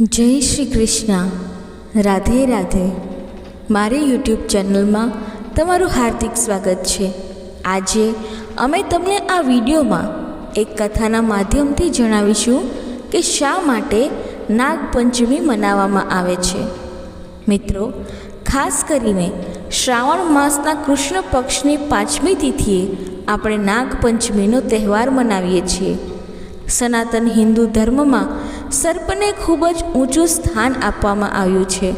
જય શ્રી કૃષ્ણ. રાધે રાધે. મારી યુટ્યુબ ચેનલમાં તમારું હાર્દિક સ્વાગત છે. આજે અમે તમને આ વિડીયોમાં એક કથાના માધ્યમથી જણાવીશું કે શા માટે નાગપંચમી મનાવવામાં આવે છે. મિત્રો, ખાસ કરીને શ્રાવણ માસના કૃષ્ણ પક્ષની પાંચમી તિથિએ આપણે નાગપંચમીનો તહેવાર મનાવીએ છીએ. સનાતન હિન્દુ ધર્મમાં સર્પને ખૂબ જ ઊંચું સ્થાન આપવામાં આવ્યું છે.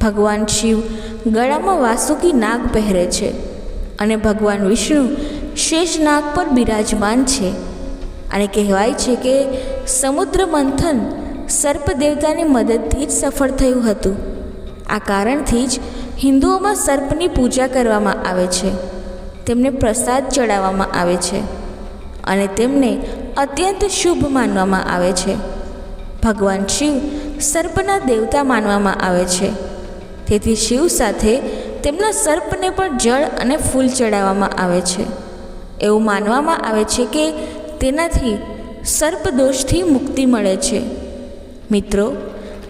ભગવાન શિવ ગળામાં વાસુકી નાગ પહેરે છે અને ભગવાન વિષ્ણુ શેષ નાગ પર બિરાજમાન છે અને કહેવાય છે કે સમુદ્ર મંથન સર્પ દેવતાની મદદથી જ સફળ થયું હતું. આ કારણથી જ હિન્દુઓમાં સર્પની પૂજા કરવામાં આવે છે. તેમને પ્રસાદ ચડાવવામાં આવે છે અને તેમને અત્યંત શુભ માનવામાં આવે છે. ભગવાન શિવ સર્પના દેવતા માનવામાં આવે છે. તેથી શિવ સાથે તેમના સર્પને પણ જળ અને ફૂલ ચડાવવામાં આવે છે. એવું માનવામાં આવે છે કે તેનાથી સર્પ દોષથી મુક્તિ મળે છે. મિત્રો,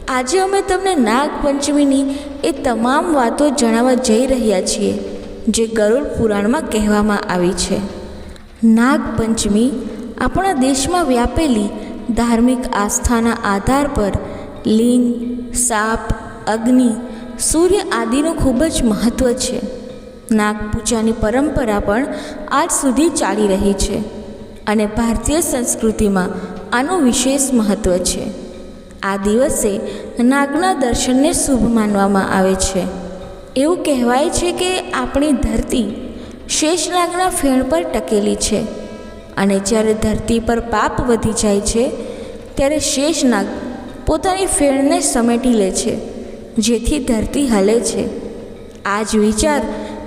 આજે અમે તમને નાગપંચમીની એ તમામ વાતો જણાવવા જઈ રહ્યા છીએ, જે ગરુડ પુરાણમાં કહેવામાં આવી છે. નાગપંચમી આપણા દેશમાં વ્યાપેલી ધાર્મિક આસ્થાના આધાર પર લિંગ સાપ, અગ્નિ, સૂર્ય આદિનું ખૂબ જ મહત્ત્વ છે. નાગપૂજાની પરંપરા પણ આજ સુધી ચાલી રહી છે અને ભારતીય સંસ્કૃતિમાં આનું વિશેષ મહત્ત્વ છે. આ દિવસે નાગના દર્શનને શુભ માનવામાં આવે છે. એવું કહેવાય છે કે આપણી ધરતી શેષનાગના ફેણ પર ટકેલી છે. અને જ્યારે ધરતી પર પાપ વધી જાય છે, ત્યારે શેષનાગ પોતાની ફેણને સમેટી લે છે, જેથી ધરતી હલે છે. આ જ વિચાર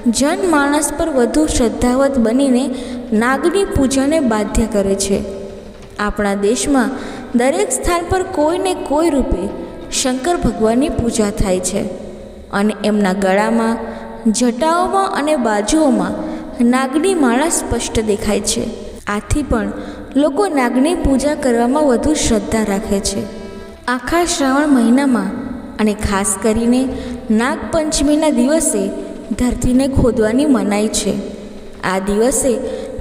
જન માણસ પર વધુ શ્રદ્ધાવત બનીને નાગની પૂજાને બાધ્ય કરે છે. આપણા દેશમાં દરેક સ્થાન પર કોઈને કોઈ રૂપે શંકર ભગવાનની પૂજા થાય છે અને એમના ગળામાં, જટાઓમાં અને બાજુઓમાં નાગની માળા સ્પષ્ટ દેખાય છે. આથી પણ લોકો નાગની પૂજા કરવામાં વધુ શ્રદ્ધા રાખે છે. આખા શ્રાવણ મહિનામાં અને ખાસ કરીને નાગપંચમીના દિવસે ધરતીને ખોદવાની મનાઈ છે. આ દિવસે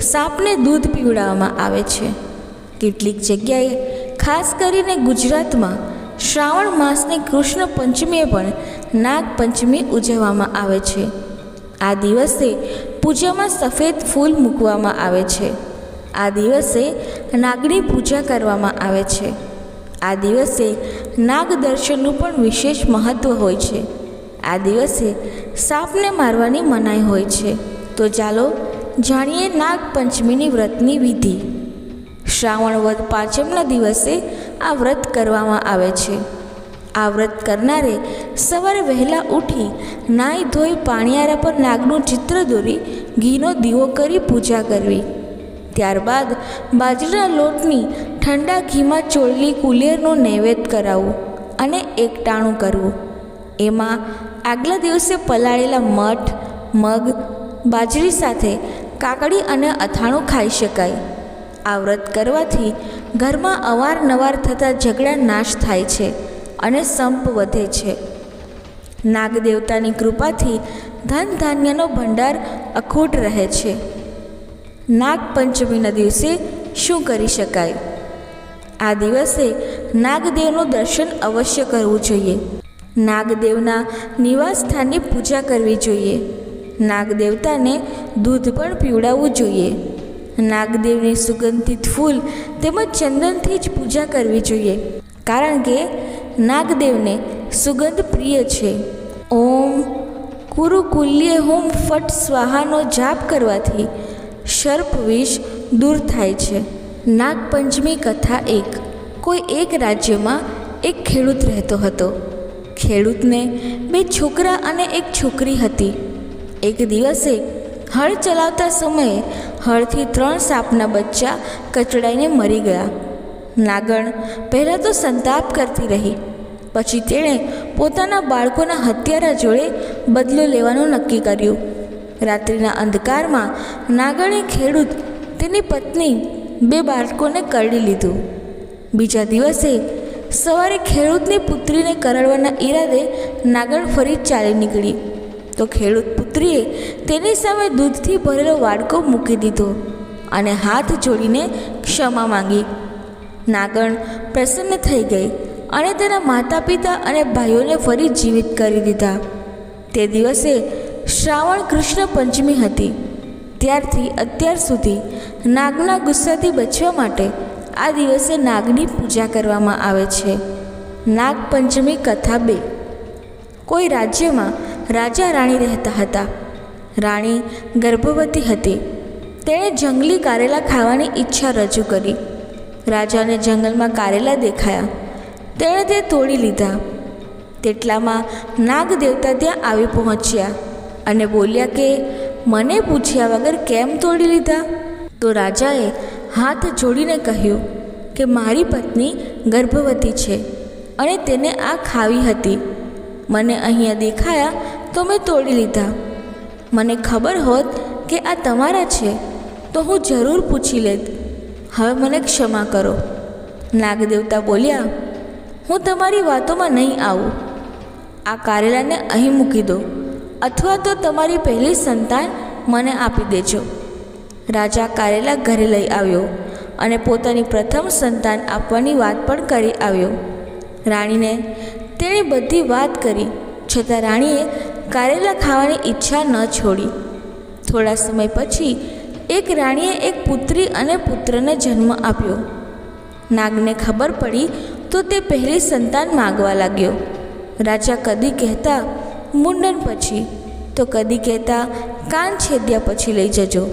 સાપને દૂધ પીવડાવવામાં આવે છે. કેટલીક જગ્યાએ ખાસ કરીને ગુજરાતમાં શ્રાવણ માસની કૃષ્ણ પંચમીએ પણ નાગપંચમી ઉજવવામાં આવે છે. આ દિવસે પૂજામાં સફેદ ફૂલ મૂકવામાં આવે છે. આ દિવસે નાગની પૂજા કરવામાં આવે છે. આ દિવસે નાગ દર્શનનું પણ વિશેષ મહત્ત્વ હોય છે. આ દિવસે સાપને મારવાની મનાઈ હોય છે. તો ચાલો જાણીએ નાગપંચમીની વ્રતની વિધિ. શ્રાવણ વદ પાંચમના દિવસે આ વ્રત કરવામાં આવે છે. આ વ્રત કરનારે સવારે વહેલા ઉઠી નાહી ધોઈ પાણીયારા પર નાગનું ચિત્ર દોરી ઘીનો દીવો કરી પૂજા કરવી. ત્યારબાદ બાજરીના લોટની ઠંડા ઘીમાં ચોળલી કુલેરનું નૈવેદ્ય કરાવવું અને એકટાણું કરવું. એમાં આગલા દિવસે પલાળેલા મઠ, મગ, બાજરી સાથે કાકડી અને અથાણું ખાઈ શકાય. આ વ્રત કરવાથી ઘરમાં અવારનવાર થતા ઝઘડા નાશ થાય છે અને સંપ વધે છે. નાગદેવતાની કૃપાથી ધન ધાન્યનો ભંડાર અખૂટ રહે છે. નાગપંચમીના દિવસે શું કરી શકાય? આ દિવસે નાગદેવનું દર્શન અવશ્ય કરવું જોઈએ. નાગદેવના નિવાસ સ્થાનની પૂજા કરવી જોઈએ. નાગદેવતાને દૂધ પણ પીવડાવવું જોઈએ. નાગદેવની સુગંધિત ફૂલ તેમજ ચંદનથી જ પૂજા કરવી જોઈએ. કારણ કે નાગદેવને સુગંધ પ્રિય છે. ઓમ કુરુકુલ્ય હોમ ફટ સ્વાહાનો જાપ કરવાથી સર્પ વિષ દૂર થાય છે. નાગપંચમી કથા એક. કોઈ એક રાજ્યમાં એક ખેડૂત રહેતો હતો. ખેડૂતને બે છોકરા અને એક છોકરી હતી. એક દિવસે હળ ચલાવતા સમયે હળથી ત્રણ સાપના બચ્ચા કચડાઈને મરી ગયા. નાગણ પહેલાં તો સંતાપ કરતી રહી. પછી તેણે પોતાના બાળકોના હત્યારા જોડે બદલો લેવાનું નક્કી કર્યું. રાત્રિના અંધકારમાં નાગણે ખેડૂત તેની પત્ની બે બાળકોને કરડી લીધું. બીજા દિવસે સવારે ખેડૂતની પુત્રીને કરડવાના ઈરાદે નાગણ ફરી ચાલી નીકળી. તો ખેડૂત પુત્રીએ તેની સામે દૂધથી ભરેલો વાડકો મૂકી દીધો અને હાથ જોડીને ક્ષમા માંગી. નાગણ પ્રસન્ન થઈ ગઈ અને તેના માતા પિતા અને ભાઈઓને ફરી જીવિત કરી દીધા. તે દિવસે શ્રાવણ કૃષ્ણ પંચમી હતી. ત્યારથી અત્યાર સુધી નાગના ગુસ્સાથી બચવા માટે આ દિવસે નાગની પૂજા કરવામાં આવે છે. નાગપંચમી કથા બે. કોઈ રાજ્યમાં રાજા રાણી રહેતા હતા. રાણી ગર્ભવતી હતી. તેણે જંગલી કારેલા ખાવાની ઈચ્છા રજૂ કરી. રાજાને જંગલમાં કારેલા દેખાયા. તેણે તે તોડી લીધા. તેટલામાં નાગ દેવતા ત્યાં આવી પહોંચ્યા. અને બોલ્યા કે, મને પૂછ્યા વગર કેમ તોડી લીધા? તો રાજાએ હાથ જોડીને કહ્યું કે, મારી પત્ની ગર્ભવતી છે અને તેને આ ખાવી હતી. મને અહીંયા દેખાયા તો મેં તોડી લીધા. મને ખબર હોત કે આ તમારા છે, તો હું જરૂર પૂછી લેત. હવે મને ક્ષમા કરો. નાગદેવતા બોલ્યા, હું તમારી વાતોમાં નહીં આવું. આ કારેલાને અહીં મૂકી દો. અથવા તો તમારી પહેલી સંતાન મને આપી દેજો. રાજા કારેલા ઘરે લઈ આવ્યો અને પોતાની પ્રથમ સંતાન આપવાની વાત પણ કરી આવ્યો. રાણીને તેણે બધી વાત કરી, છતાં રાણીએ કારેલા ખાવાની ઈચ્છા ન છોડી. થોડા સમય પછી એક રાણીએ એક પુત્રી અને પુત્રને જન્મ આપ્યો. નાગને ખબર પડી તો તે પહેલી સંતાન માગવા લાગ્યો. રાજા કદી કહેતા મુંડન પછી તો કદી કહેતા, કાન છેદ્યા પછી લઈ જજો.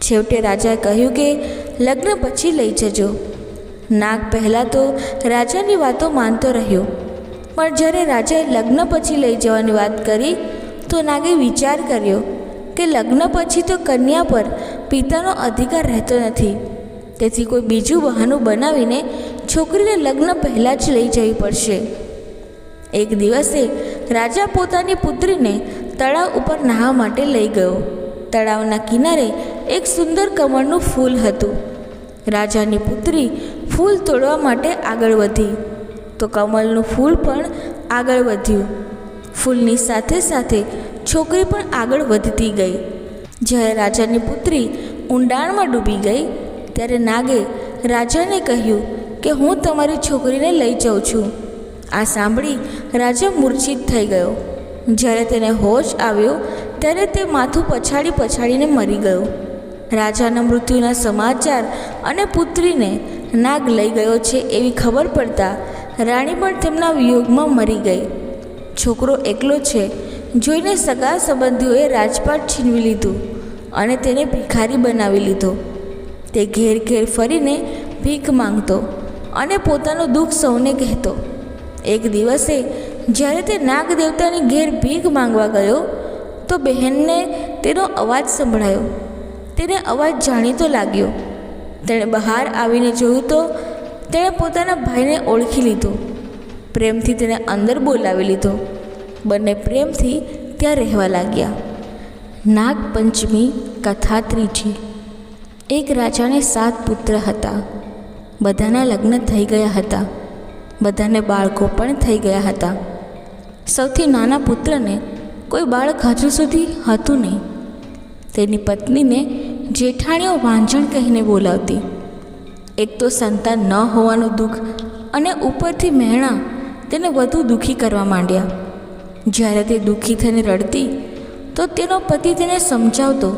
છેવટે રાજાએ કહ્યું કે, લગ્ન પછી લઈ જજો. નાગ પહેલાં તો રાજાની વાતો માનતો રહ્યો. પણ જ્યારે રાજાએ લગ્ન પછી લઈ જવાની વાત કરી, તો નાગે વિચાર કર્યો કે લગ્ન પછી તો કન્યા પર પિતાનો અધિકાર રહેતો નથી. તેથી કોઈ બીજું બહાનું બનાવીને છોકરીને લગ્ન પહેલાં જ લઈ જવી પડશે. એક દિવસે રાજા પોતાની પુત્રીને તળાવ ઉપર નહાવા માટે લઈ ગયો. તળાવના કિનારે એક સુંદર કમળનું ફૂલ હતું. રાજાની પુત્રી ફૂલ તોડવા માટે આગળ વધી. તો કમળનું ફૂલ પણ આગળ વધ્યું. ફૂલની સાથે સાથે છોકરી પણ આગળ વધતી ગઈ. જ્યારે રાજાની પુત્રી ઊંડાણમાં ડૂબી ગઈ, ત્યારે નાગે રાજાને કહ્યું કે હું તમારી છોકરીને લઈ જાઉં છું. આ સાંભળી રાજા મૂર્છિત થઈ ગયો. જ્યારે તેને હોશ આવ્યો, ત્યારે તે માથું પછાડી પછાડીને મરી ગયો. રાજાના મૃત્યુના સમાચાર અને પુત્રીને નાગ લઈ ગયો છે એવી ખબર પડતા રાણી પણ તેમના વિયોગમાં મરી ગઈ. છોકરો એકલો છે, જોઈને સગા સંબંધીઓએ રાજપાટ છીનવી લીધું અને તેને ભિખારી બનાવી લીધો. તે ઘેર ઘેર ફરીને ભીખ માંગતો અને પોતાનું દુઃખ સૌને કહેતો. એક દિવસે જ્યારે તે નાગ દેવતાની ઘેર ભીખ માંગવા ગયો, તો બહેનને તેનો અવાજ સંભળાયો. તેને અવાજ જાણીતો લાગ્યો. તેણે બહાર આવીને જોયું તો તેણે પોતાના ભાઈને ઓળખી લીધો. પ્રેમથી તેને અંદર બોલાવી લીધો. બંને પ્રેમથી ત્યાં રહેવા લાગ્યા. નાગપંચમી કથા ત્રીજી એક રાજાને સાત પુત્ર હતા. બધાના લગ્ન થઈ ગયા હતા. બધાને બાળકો પણ થઈ ગયા હતા. સૌથી નાના પુત્રને કોઈ બાળક હજુ સુધી હતું નહીં. તેની પત્નીને જેઠાણીઓ વાંજણ કહીને બોલાવતી. એક તો સંતાન ન હોવાનું દુઃખ અને ઉપરથી મહેણા તેને વધુ દુઃખી કરવા માંડ્યા. જ્યારે તે દુઃખી થઈને રડતી, તો તેનો પતિ તેને સમજાવતો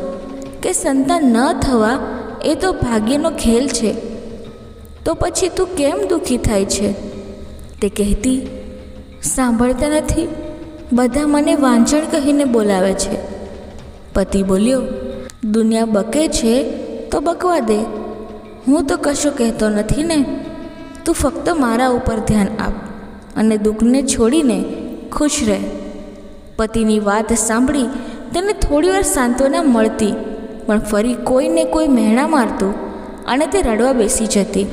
કે સંતાન ન થવા એ તો ભાગ્યનો ખેલ છે. તો પછી તું કેમ દુઃખી થાય છે? તે કહેતી, સાંભળતા નથી. બધા મને વાંચણ કહીને બોલાવે છે. પતિ બોલ્યો, દુનિયા બકે છે તો બકવા દે. હું તો કશું કહેતો નથી ને. તું ફક્ત મારા ઉપર ધ્યાન આપ અને દુઃખને છોડીને ખુશ રહે. પતિની વાત સાંભળી તેને થોડીવાર સાંત્વના મળતી, પણ ફરી કોઈને કોઈ મહેણા મારતું અને તે રડવા બેસી જતી.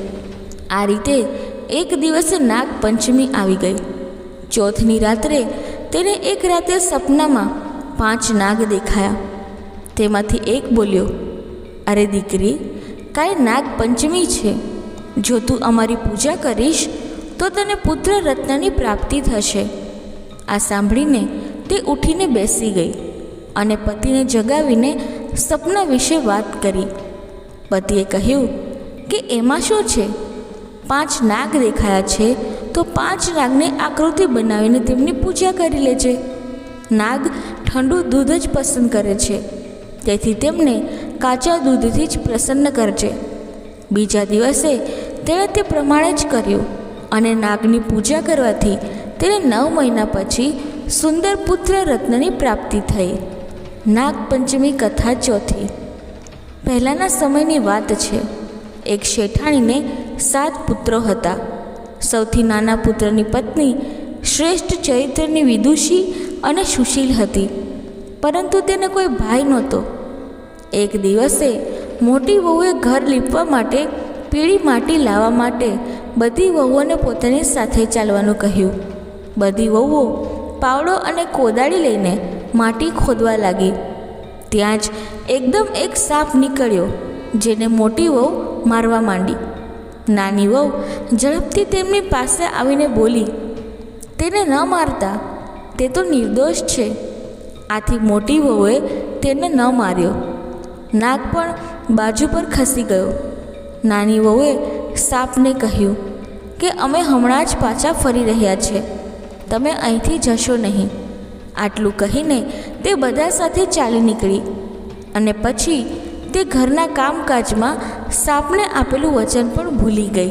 આ રીતે એક દિવસે નાગપંચમી આવી ગઈ. ચોથની રાત્રે તેને એક રાતે સપનામાં પાંચ નાગ દેખાયા. તેમાંથી એક બોલ્યો, અરે દીકરી કાલે નાગપંચમી છે. જો તું અમારી પૂજા કરીશ, તો તને પુત્ર રત્નની પ્રાપ્તિ થશે. આ સાંભળીને તે ઉઠીને બેસી ગઈ અને પતિને જગાવીને સપના વિશે વાત કરી. પતિએ કહ્યું કે, એમાં શું છે? પાંચ નાગ દેખાયા છે, તો પાંચ નાગને આકૃતિ બનાવીને તેમની પૂજા કરી લેજે નાગ ઠંડુ દૂધ જ પસંદ કરે છે. તેથી તેમને કાચા દૂધથી જ પ્રસન્ન કરજે. બીજા દિવસે તેણે તે પ્રમાણે જ કર્યું અને નાગની પૂજા કરવાથી તેને નવ મહિના પછી સુંદર પુત્ર રત્નની પ્રાપ્તિ થઈ. નાગપંચમી કથા ચોથી. પહેલાંના સમયની વાત છે. એક શેઠાણીને સાત પુત્રો હતા. સૌથી નાના પુત્રની પત્ની શ્રેષ્ઠ ચરિત્રની વિદુષી અને સુશીલ હતી. પરંતુ તેને કોઈ ભાઈ નહોતો. એક દિવસે મોટી વહુએ ઘર લીપવા માટે પીળી માટી લાવવા માટે બધી વહુઓને પોતાની સાથે ચાલવાનું કહ્યું. બધી વહુઓ પાવડો અને કોદાળી લઈને માટી ખોદવા લાગી. ત્યાં જ એકદમ એક સાપ નીકળ્યો. જેને મોટી વહુ મારવા માંડી. નાની વહુ ઝડપથી તેમની પાસે આવીને બોલી, તેને ન મારતા, તે તો નિર્દોષ છે. આથી મોટી વહુએ તેને ન માર્યો. નાગ પણ બાજુ પર ખસી ગયો. નાની વહુએ સાપને કહ્યું કે, અમે હમણાં જ પાછા ફરી રહ્યા છે. તમે અહીંથી જશો નહીં. આટલું કહીને તે બધા સાથે ચાલી નીકળી અને પછી તે ઘરના કામકાજમાં સાપને આપેલું વચન પણ ભૂલી ગઈ.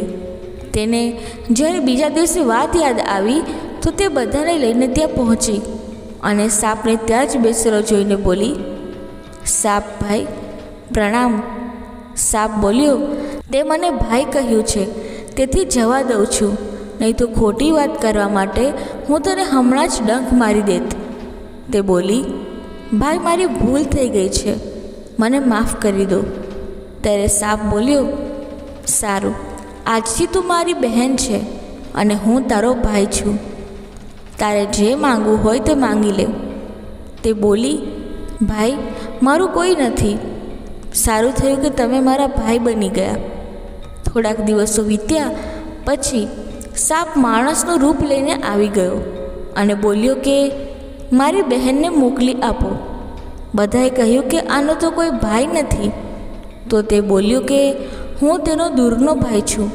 તેને જ્યારે બીજા દિવસે વાત યાદ આવી, તો તે બધાને લઈને ત્યાં પહોંચી અને સાપને ત્યાં જ બેસેલો જોઈને બોલી, સાપ ભાઈ, પ્રણામ. સાપ બોલ્યો, તે મને ભાઈ કહ્યું છે, તેથી જવા દઉં છું. નહીં તો ખોટી વાત કરવા માટે હું તને હમણાં જ ડંખ મારી દેત. તે બોલી, ભાઈ, મારી ભૂલ થઈ ગઈ છે. મને માફ કરી દો. ત્યારે સાપ બોલ્યો, સારું, આજથી તું મારી બહેન છે અને હું તારો ભાઈ છું. તારે જે માંગવું હોય તે માંગી લે. તે બોલી, ભાઈ, મારું કોઈ નથી. સારું થયું કે તમે મારા ભાઈ બની ગયા. થોડાક દિવસો વીત્યા, પછી સાપ માણસનું રૂપ લઈને આવી ગયો અને બોલ્યો કે, મારી બહેનને મોકલી આપો. બધાએ કહ્યું કે આનો તો કોઈ ભાઈ નથી. તો તે બોલ્યું કે, હું તેનો દૂરનો ભાઈ છું.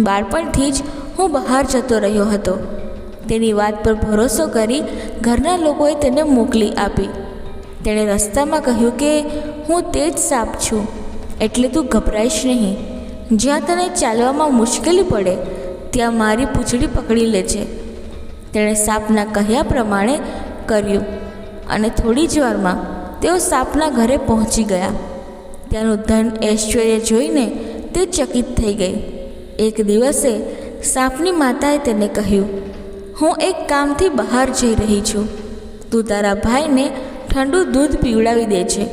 બાળપણથી જ હું બહાર જતો રહ્યો હતો. તેની વાત પર ભરોસો કરી ઘરના લોકોએ તેને મોકલી આપી. તેણે રસ્તામાં કહ્યું કે, હું તે જ સાપ છું. એટલે તું ગભરાઈશ નહીં. જ્યાં તને ચાલવામાં મુશ્કેલી પડે, ત્યાં મારી પૂંછડી પકડી લેજે. તેણે સાપના કહ્યા પ્રમાણે કર્યું. અને થોડી જ વારમાં તેઓ સાપના ઘરે પહોંચી ગયા. ત્યાંનું ધન ઐશ્વર્ય જોઈને તે ચકિત થઈ ગઈ. એક દિવસે સાપની માતાએ તેને કહ્યું, હું એક કામથી બહાર જઈ રહી છું. તું તારા ભાઈને ઠંડુ દૂધ પીવડાવી દે છે.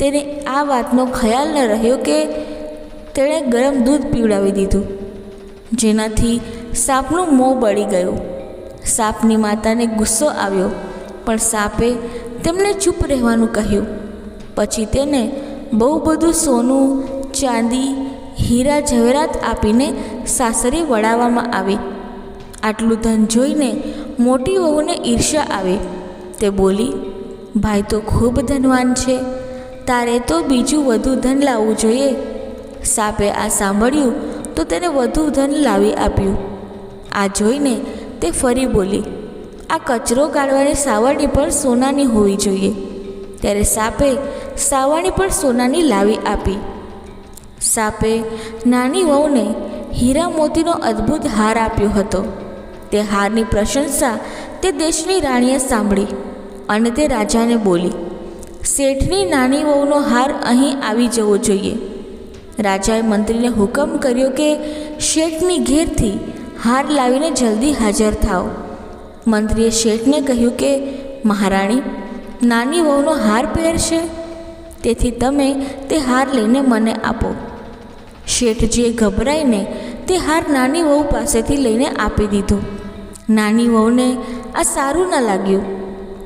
તેને આ વાતનો ખ્યાલ ન રહ્યો કે તેણે ગરમ દૂધ પીવડાવી દીધું. જેનાથી સાપનું મોં બળી ગયું. સાપની માતાને ગુસ્સો આવ્યો, પણ સાપે તેમને ચૂપ રહેવાનું કહ્યું. પછી તેને બહુ બધું સોનું, ચાંદી, હીરા, ઝવેરાત આપીને સાસરે વળાવવામાં આવી. આટલું ધન જોઈને મોટી વહુને ઈર્ષ્યા આવી. તે બોલી, ભાઈ તો ખૂબ ધનવાન છે. તારે તો બીજું વધુ ધન લાવવું જોઈએ. સાપે આ સાંભળ્યું તો તેને વધુ ધન લાવી આપ્યું. આ જોઈને તે ફરી બોલી આ કચરો કાઢવાની સાવરણી પણ સોનાની હોવી જોઈએ. ત્યારે સાપે સાવરણી પણ સોનાની લાવી આપી. સાપે નાની વહુને હીરા મોતીનો અદ્ભુત હાર આપ્યો હતો. તે હારની પ્રશંસા તે દેશની રાણીએ સાંભળી અને તે રાજાને બોલી, શેઠની નાની વહુનો હાર અહીં આવી જવો જોઈએ. રાજાએ મંત્રીને હુકમ કર્યો કે શેઠની ઘેરથી હાર લાવીને જલ્દી હાજર થાઓ. મંત્રીએ શેઠને કહ્યું કે, મહારાણી, નાની વહુનો હાર પહેરશે? તેથી તમે તે હાર લઈને મને આપો. શેઠજીએ ગભરાઈને તે હાર નાની વહુ પાસેથી લઈને આપી દીધો. નાની વહુને આ સારું ન લાગ્યું.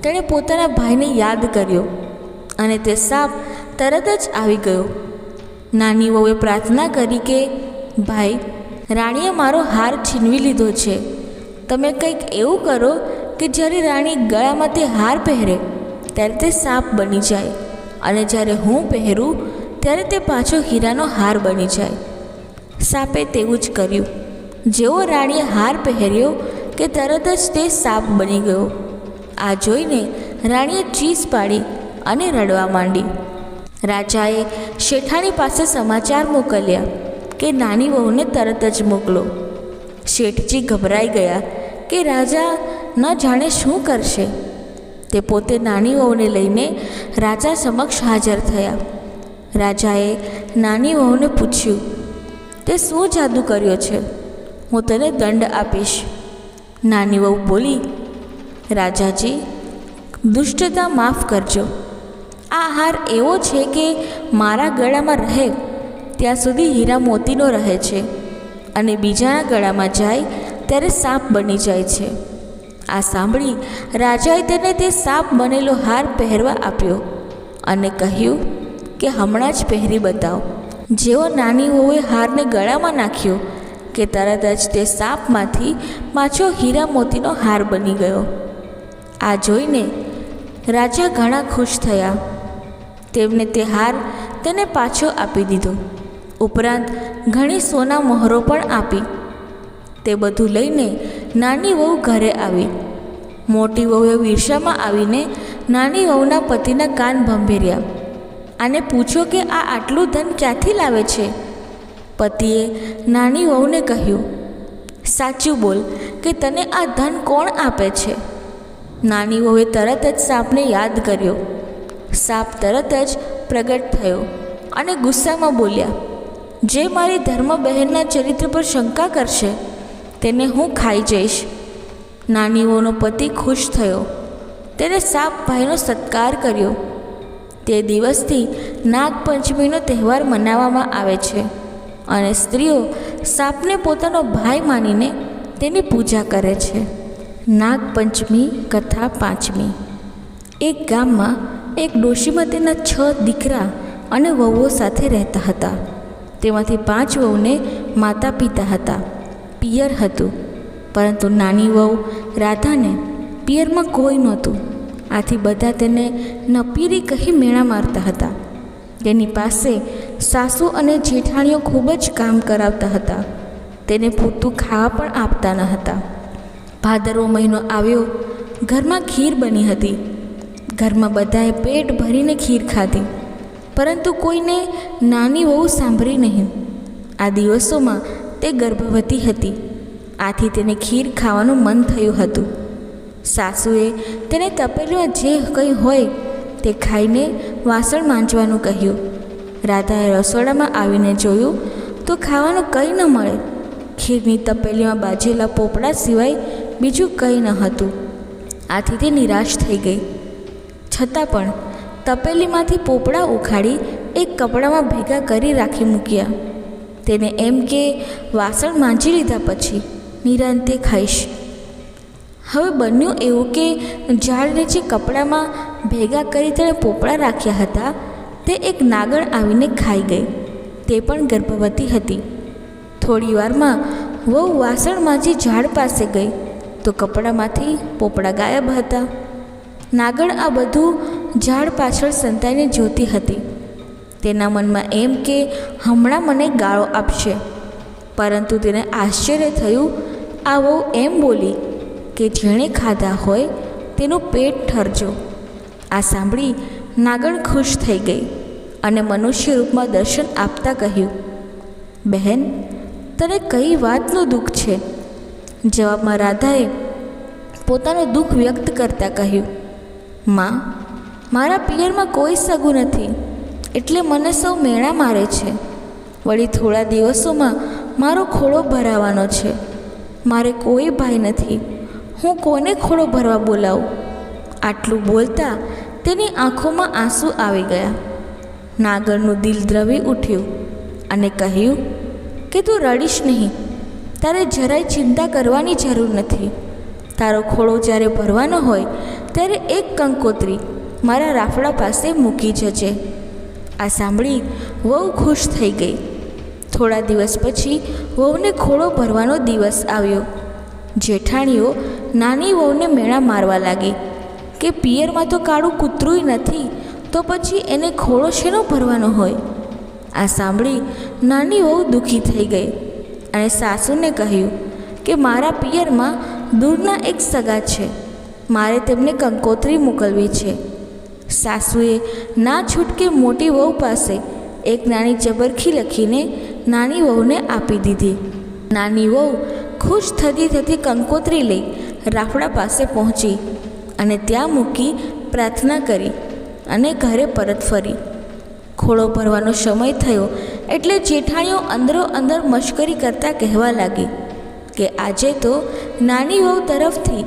તેણે પોતાના ભાઈને યાદ કર્યો અને તે સાપ તરત જ આવી ગયો. નાની વહુએ પ્રાર્થના કરી કે, ભાઈ, રાણીએ મારો હાર છીનવી લીધો છે. તમે કંઈક એવું કરો કે જ્યારે રાણી ગળામાં તે હાર પહેરે, ત્યારે તે સાપ બની જાય. અને જ્યારે હું પહેરું, ત્યારે તે પાછો હીરાનો હાર બની જાય. સાપે તેવું જ કર્યું. જેવો રાણીએ હાર પહેર્યો કે તરત જ તે સાપ બની ગયો. આ જોઈને રાણીએ ચીસ પાડી અને રડવા માંડી. રાજાએ શેઠાણી પાસે સમાચાર મોકલ્યા કે નાની વહુને તરત જ મોકલો. શેઠજી ગભરાઈ ગયા કે રાજા ન જાણે શું કરશે. તે પોતે નાની લઈને રાજા સમક્ષ હાજર થયા. રાજાએ નાની વહુને પૂછ્યું, તે શું જાદુ કર્યો છે? હું તને દંડ આપીશ. નાની વહુ બોલી, રાજાજી, દુષ્ટતા માફ કરજો. આ હાર એવો છે કે મારા ગળામાં રહે, ત્યાં સુધી હીરા મોતીનો રહે છે અને બીજાના ગળામાં જાય ત્યારે સાપ બની જાય છે. આ સાંભળી રાજાએ તેને તે સાપ બનેલો હાર પહેરવા આપ્યો અને કહ્યું કે હમણાં જ પહેરી બતાવો. જેવો નાની હોવે હારને ગળામાં નાખ્યો કે તરત જ તે સાપમાંથી પાછો હીરા મોતીનો હાર બની ગયો. આ જોઈને રાજા ઘણા ખુશ થયા. તેમને તે હાર તેને પાછો આપી દીધો. ઉપરાંત ઘણી સોના મહોરો પણ આપી. તે બધું લઈને નાની વહુ ઘરે આવી. મોટી વહુએ વીરસામાં આવીને નાની વહુના પતિના કાન ભંભેર્યા. અને પૂછો કે આ આટલું ધન ક્યાંથી લાવે છે? પતિએ નાની વહુને કહ્યું, સાચું બોલ કે તને આ ધન કોણ આપે છે? નાની વહુએ તરત જ સાપને યાદ કર્યો. સાપ તરત જ પ્રગટ થયો અને ગુસ્સામાં બોલ્યા, જે મારી ધર્મ બહેનના ચરિત્ર પર શંકા કરશે તેને હું ખાઈ જઈશ. નાનીઓનો પતિ ખુશ થયો. તેને સાપ ભાઈનો સત્કાર કર્યો. તે દિવસથી નાગપંચમીનો તહેવાર મનાવવામાં આવે છે અને સ્ત્રીઓ સાપને પોતાનો ભાઈ માનીને તેની પૂજા કરે છે. નાગપંચમી, કથા પાંચમી. એક ગામમાં એક ડોશીમાં તેના છ દીકરા અને વહુઓ સાથે રહેતા હતા. તેમાંથી પાંચ વહુને માતા પિતા હતા. પિયર હતું. પરંતુ નાની વહુ રાધાને પિયરમાં કોઈ નહોતું. આથી બધા તેને નપીરી કહી મેળા મારતા હતા. તેની પાસે સાસુ અને જેઠાણીઓ ખૂબ જ કામ કરાવતા હતા. તેને પૂરતું ખાવા પણ આપતા ન હતા. ભાદરવો મહિનો આવ્યો. ઘરમાં ખીર બની હતી. ઘરમાં બધાએ પેટ ભરીને ખીર ખાધી. પરંતુ કોઈને નાની વહુ સાંભળી નહીં. આ દિવસોમાં તે ગર્ભવતી હતી. આથી તેને ખીર ખાવાનું મન થયું હતું. સાસુએ તેને તપેલીમાં જે કંઈ હોય તે ખાઈને વાસણ માંજવાનું કહ્યું. રાધાએ રસોડામાં આવીને જોયું, તો ખાવાનું કંઈ ન મળે. ખીરની તપેલીમાં બાજેલા પોપડા સિવાય બીજું કંઈ ન હતું. આથી તે નિરાશ થઈ ગઈ. છતાં પણ તપેલીમાંથી પોપડા ઉખાડી એક કપડામાં ભેગા કરી રાખી મૂક્યા. તેને એમ કે, વાસણ માંજી લીધા પછી નિરાંતે ખાઈશ. હવે બન્યું એવું કે, ઝાડને જે કપડામાં ભેગા કરી તેણે પોપડા રાખ્યા હતા, તે એક નાગણ આવીને ખાઈ ગઈ. તે પણ ગર્ભવતી હતી. થોડી વારમાં વહુ વાસણ માંજી ઝાડ પાસે ગઈ, તો કપડામાંથી પોપડા ગાયબ હતા. નાગણ આ બધું ઝાડ પાછળ સંતાઈને જોતી હતી. તેના મનમાં એમ કે, હમણાં મને ગાળો આપશે. પરંતુ તેને આશ્ચર્ય થયું આ વહુ એમ બોલી કે જેણે ખાધા હોય તેનું પેટ ઠરજો. આ સાંભળી નાગણ ખુશ થઈ ગઈ અને મનુષ્ય રૂપમાં દર્શન આપતા કહ્યું, બહેન, તને કઈ વાતનું દુઃખ છે? જવાબમાં રાધાએ પોતાનું દુઃખ વ્યક્ત કરતાં કહ્યું, માં, મારા પિયરમાં કોઈ સગું નથી. એટલે મને સૌ મેળા મારે છે. વળી થોડા દિવસોમાં મારો ખોળો ભરાવાનો છે. મારે કોઈ ભાઈ નથી. હું કોને ખોળો ભરવા બોલાવું? આટલું બોલતા તેની આંખોમાં આંસુ આવી ગયા. નાગરનું દિલ દ્રવી ઉઠ્યું અને કહ્યું, કે તું રડીશ નહીં. તારે જરાય ચિંતા કરવાની જરૂર નથી. તારો ખોળો જ્યારે ભરવાનો હોય, ત્યારે એક કંકોત્રી મારા રાફડા પાસે મૂકી જજે. આ સાંભળી વહુ ખુશ થઈ ગઈ. થોડા દિવસ પછી વહુને ખોળો ભરવાનો દિવસ આવ્યો. જેઠાણીઓ નાની વહુને મેળા મારવા લાગી કે પિયરમાં તો કાળું કૂતરું નથી, તો પછી એને ખોળો શેનો ભરવાનો હોય? આ સાંભળી નાની વહુ દુઃખી થઈ ગઈ અને સાસુને કહ્યું કે મારા પિયરમાં દૂરના એક સગા છે. મારે તેમને કંકોત્રી મોકલવી છે. સાસુએ, ના છૂટકે મોટી વહુ પાસે. એક નાની ચબરખી લખીને નાની વહુને આપી દીધી. નાની વહુ ખુશ થતી થતી કંકોત્રી લઈ રાફડા પાસે પહોંચી અને ત્યાં મૂકી પ્રાર્થના કરી અને ઘરે પરત ફરી. ખોળો ભરવાનો સમય થયો એટલે જેઠાણીઓ અંદરો અંદર મશ્કરી કરતાં કહેવા લાગી કે આજે તો નાની વહુ તરફથી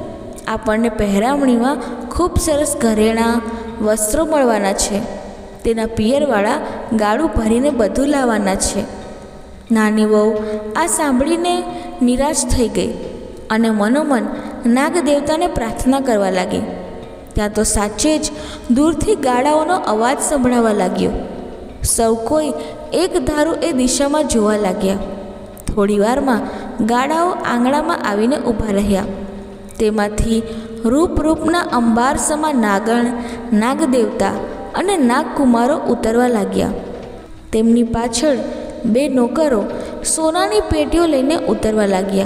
આપણને પહેરામણીમાં ખૂબ સરસ ઘરેણાં વસ્ત્રો મળવાના છે. તેના પિયરવાળા ગાળું ભરીને બધું લાવવાના છે. નાની વહુ આ સાંભળીને નિરાશ થઈ ગઈ અને મનોમન નાગ દેવતાને પ્રાર્થના કરવા લાગી. ત્યાં તો સાચે જ દૂરથી ગાળાઓનો અવાજ સંભળાવા લાગ્યો. સૌ કોઈ એક ધારું એ દિશામાં જોવા લાગ્યા. થોડીવારમાં ગાળાઓ આંગણામાં આવીને ઊભા રહ્યા. તેમાંથી રૂપ અંબારસમાં અંબારસમા નાગણ, નાગદેવતા અને નાગકુમારો ઉતરવા લાગ્યા. તેમની પાછળ બે નોકરો સોનાની પેટીઓ લઈને ઉતરવા લાગ્યા.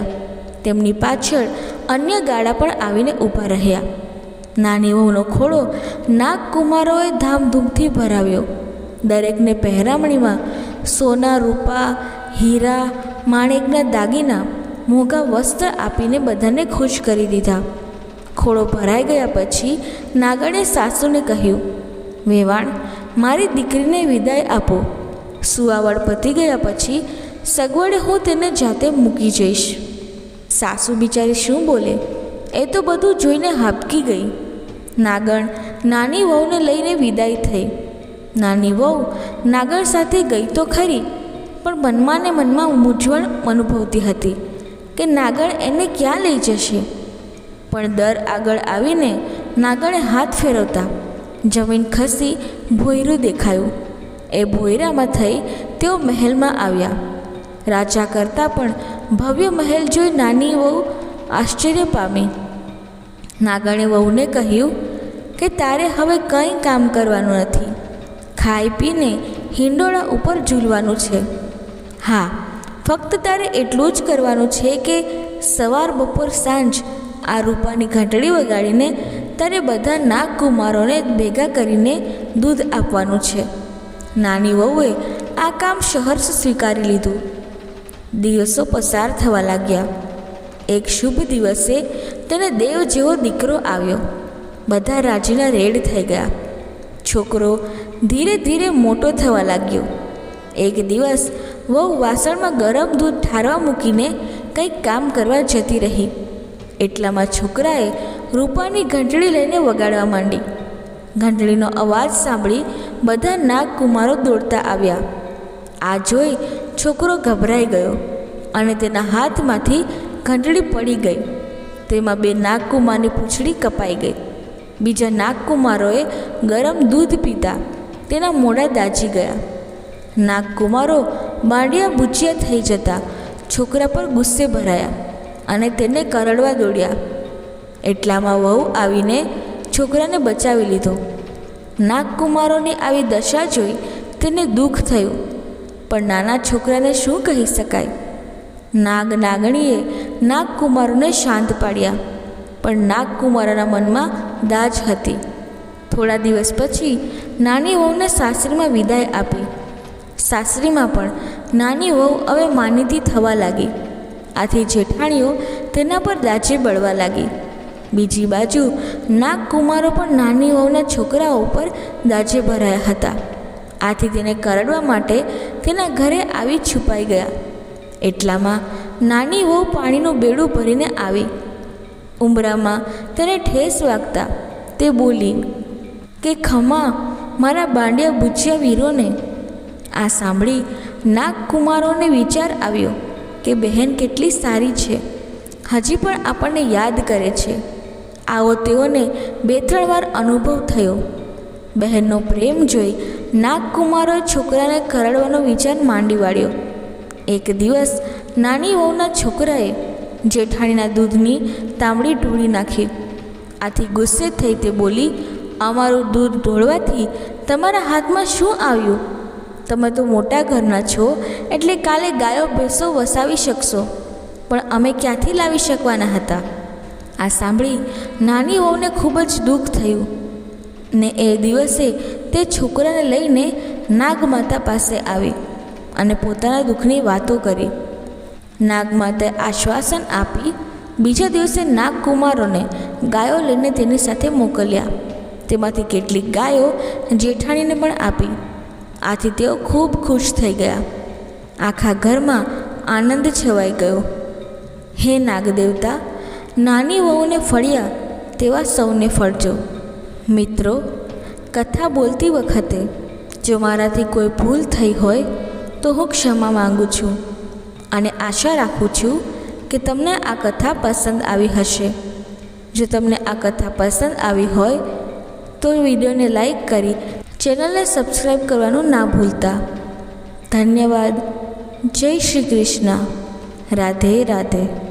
તેમની પાછળ અન્ય ગાડા પણ આવીને ઊભા રહ્યા. નાની વહુનો ખોળો નાગકુમારોએ ધામધૂમથી ભરાવ્યો. દરેકને પહેરામણીમાં સોના, રૂપા, હીરા, માણેકના દાગીના, મોંઘા વસ્ત્ર આપીને બધાને ખુશ કરી દીધા. ખોળો ભરાઈ ગયા પછી નાગણે સાસુને કહ્યું, વેવાણ, મારી દીકરીને વિદાય આપો. સુવાવડ પતી ગયા પછી સગવડે હું તેને જાતે મૂકી જઈશ. સાસુ બિચારી શું બોલે? એ તો બધું જોઈને હાપકી ગઈ. નાગણ નાની વહુને લઈને વિદાય થઈ. નાની વહુ નાગણ સાથે ગઈ તો ખરી, પણ મનમાં ને મનમાં મૂંઝવણ અનુભવતી હતી કે નાગણ એને ક્યાં લઈ જશે? પણ દર આગળ આવીને નાગણે હાથ ફેરવતા જમીન ખસી ભોયરું દેખાયું. એ ભોયરામાં થઈ તેઓ મહેલમાં આવ્યા. રાજા કરતાં પણ ભવ્ય મહેલ જોઈ નાની વહુ આશ્ચર્ય પામી. નાગણે વહુને કહ્યું કે તારે હવે કંઈ કામ કરવાનું નથી. ખાઈ પીને હિંડોળા ઉપર ઝૂલવાનું છે. હા, ફક્ત તારે એટલું જ કરવાનું છે કે સવાર બપોર સાંજ આ રૂપાની ઘંટડી વગાડીને તારે બધા નાગકુમારોને ભેગા કરીને દૂધ આપવાનું છે. નાની વહુએ આ કામ સહર્ષ સ્વીકારી લીધું. દિવસો પસાર થવા લાગ્યા. એક શુભ દિવસે તેને દેવ જેવો દીકરો આવ્યો. બધા રાજીના રેડ થઈ ગયા. છોકરો ધીરે ધીરે મોટો થવા લાગ્યો. એક દિવસ વહુ વાસણમાં ગરમ દૂધ ઠારવા મૂકીને કંઈક કામ કરવા જતી રહી. એટલામાં છોકરાએ રૂપાની ઘંટડી લઈને વગાડવા માંડી. ઘંટડીનો અવાજ સાંભળી બધા નાગકુમારો દોડતા આવ્યા. આ જોઈ છોકરો ગભરાઈ ગયો અને તેના હાથમાંથી ઘંટડી પડી ગઈ. તેમાં બે નાગકુમારની પૂંછડી કપાઈ ગઈ. બીજા નાગકુમારોએ ગરમ દૂધ પીતા તેના મોઢા દાજી ગયા. નાગકુમારો બાંડિયા બુચિયા થઈ જતા છોકરા પર ગુસ્સે ભરાયા. અને તેને કરડવા દોડ્યા. એટલામાં વહુ આવીને છોકરાને બચાવી લીધો. નાગકુમારોની આવી દશા જોઈ તેને દુઃખ થયું. પણ નાના છોકરાને શું કહી શકાય? નાગ નાગણીએ નાગકુમારોને શાંત પાડ્યા. પણ નાગકુમારોના મનમાં દાજ હતી. થોડા દિવસ પછી નાની વહુને સાસરીમાં વિદાય આપી. સાસરીમાં પણ નાની વહુ હવે માનીતી થવા લાગી. આથી જેઠાણીઓ તેના પર દાજે બળવા લાગી. બીજી બાજુ નાગકુમારો પણ નાની વહુના છોકરાઓ પર દાજે ભરાયા હતા. આથી તેને કરડવા માટે તેના ઘરે આવી છુપાઈ ગયા. એટલામાં નાની વહુ પાણીનું બેડું ભરીને આવી. ઉંબરામાં તેને ઠેસ વાગતા તે બોલી, કે ખમા, મારા બાંડિયા બુચિયા વીરોને. આ સાંભળી નાગકુમારોને વિચાર આવ્યો. કે બહેન કેટલી સારી છે. હજી પણ આપણને યાદ કરે છે. આવો તેઓને બે ત્રણ વાર અનુભવ થયો. બહેનનો પ્રેમ જોઈ નાગકુમારો છોકરાને કરડવાનો વિચાર માંડી વાળ્યો. એક દિવસ નાની વહુના છોકરાએ જેઠાણીના દૂધની તાંબડી ઢોળી નાખી. આથી ગુસ્સે થઈ તે બોલી, અમારું દૂધ ઢોળવાથી તમારા હાથમાં શું આવ્યું? તમે તો મોટા ઘરના છો, એટલે કાલે ગાયો, ભેંસો વસાવી શકશો. પણ અમે ક્યાંથી લાવી શકવાના હતા? આ સાંભળી નાની વહુને ખૂબ જ દુઃખ થયું. ને એ દિવસે તે છોકરાને લઈને નાગમાતા પાસે આવી અને પોતાના દુઃખની વાતો કરી. નાગમાતાએ આશ્વાસન આપી બીજા દિવસે નાગકુમારોને ગાયો લઈને તેની સાથે મોકલ્યા. તેમાંથી કેટલીક ગાયો જેઠાણીને પણ આપી. આથી તેઓ ખૂબ ખુશ થઈ ગયા. આખા ઘરમાં આનંદ છવાઈ ગયો. હે નાગદેવતા, નાની વહુને ફળ્યા તેવા સૌને ફળજો. મિત્રો, કથા બોલતી વખતે જો મારાથી કોઈ ભૂલ થઈ હોય તો હું ક્ષમા માગું છું અને આશા રાખું છું કે તમને આ કથા પસંદ આવી હશે. જો તમને આ કથા પસંદ આવી હોય તો વિડીયોને લાઈક કરી ચેનલને સબસ્ક્રાઈબ કરવાનું ના ભૂલતા. ધન્યવાદ. જય શ્રી કૃષ્ણ. રાધે રાધે.